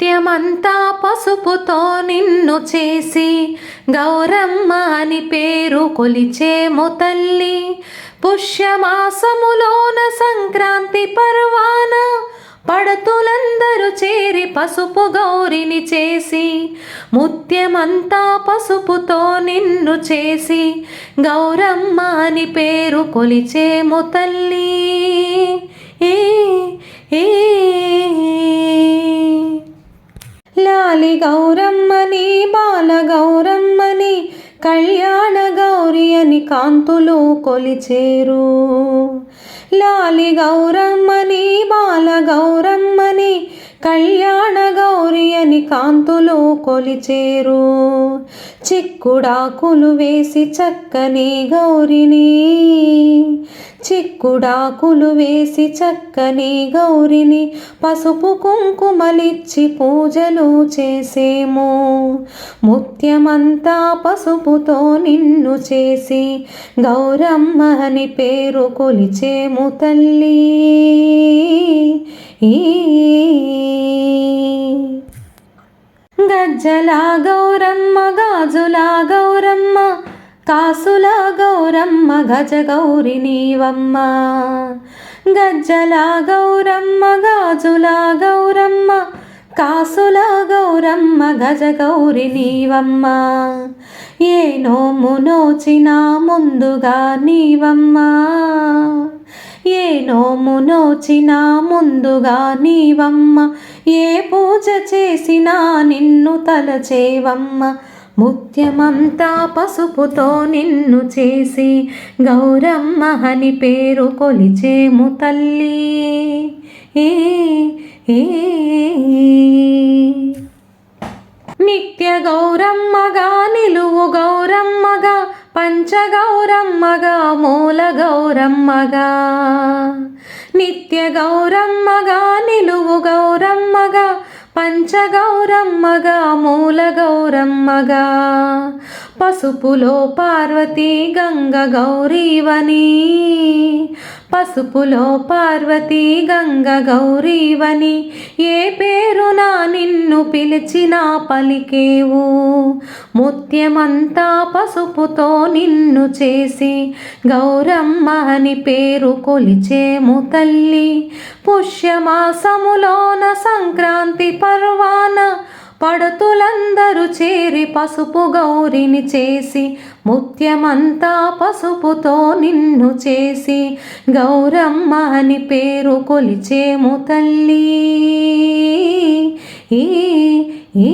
నిత్యమంతా పసుపుతో నిన్ను చేసి గౌరమ్మ అని పేరు కొలిచేము తల్లి. పుష్యమాసములోన సంక్రాంతి పర్వాన పడతులందరూ చేరి పసుపు గౌరిని చేసి ముత్యమంతా పసుపుతో నిన్ను చేసి గౌరమ్మ అని పేరు కొలిచేము తల్లి. ఏ ఏ లాలి గౌరమ్మని బాల గౌరమ్మని కళ్యాణ గౌరి అని కాంతులు కొలిచేరు. లాలి గౌరమ్మని బాల గౌరమ్మని కళ్యాణ గౌరి అని కాంతులు కొలిచేరు. చిక్కుడాకులు వేసి చక్కని గౌరిని చిక్కుడాకులు వేసి చక్కని గౌరిని పసుపు కుంకుమలిచ్చి పూజలు చేసేము. ముత్యమంతా పసుపుతో నిన్ను చేసి గౌరమ్మ అని పేరు కొలిచేము తల్లి. గజ్జలా గౌరమ్మ గాజులా గౌరమ్మ కాసుల గౌరమ్మ గజ గౌరి నీవమ్మ. గజ్జల గౌరమ్మ గాజుల గౌరమ్మ. కాసుల గౌరమ్మ గజ గౌరి నీవమ్మ. ఏ నోము నోచినా ముందుగా నీవమ్మ. ఏ నోము నోచినా ముందుగా నీవమ్మ. ఏ పూజ చేసినా నిన్ను తలచేవమ్మ. ముత్యమంతా పసుపుతో నిన్ను చేసి గౌరమ్మ అని పేరు కొలిచేము తల్లి. ఏ ఏ నిత్య గౌరమ్మగా నిలువు గౌరమ్మగా పంచగౌరమ్మగా మూల గౌరమ్మగా. నిత్య గౌరమ్మగా నిలువు గౌరమ్మగా పంచగౌరమ్మగా మూల గౌరమ్మగా పసుపులో పార్వతి గంగ గౌరీవని. పసుపులో పార్వతి గంగ గౌరీవని. ఏ పేరున నిన్ను పిలిచినా పలికేవు. ముత్యమంతా పసుపుతో నిన్ను చేసి గౌరమ్మ అని పేరు కొలిచేము తల్లి. పుష్యమాసములోన సంక్రాంతి పర్వాన పడతులందరూ చేరి పసుపు గౌరిని చేసి ముత్యమంతా పసుపుతో నిన్ను చేసి గౌరమ్మ అని పేరు కొలిచేము తల్లి. ఈ ఈ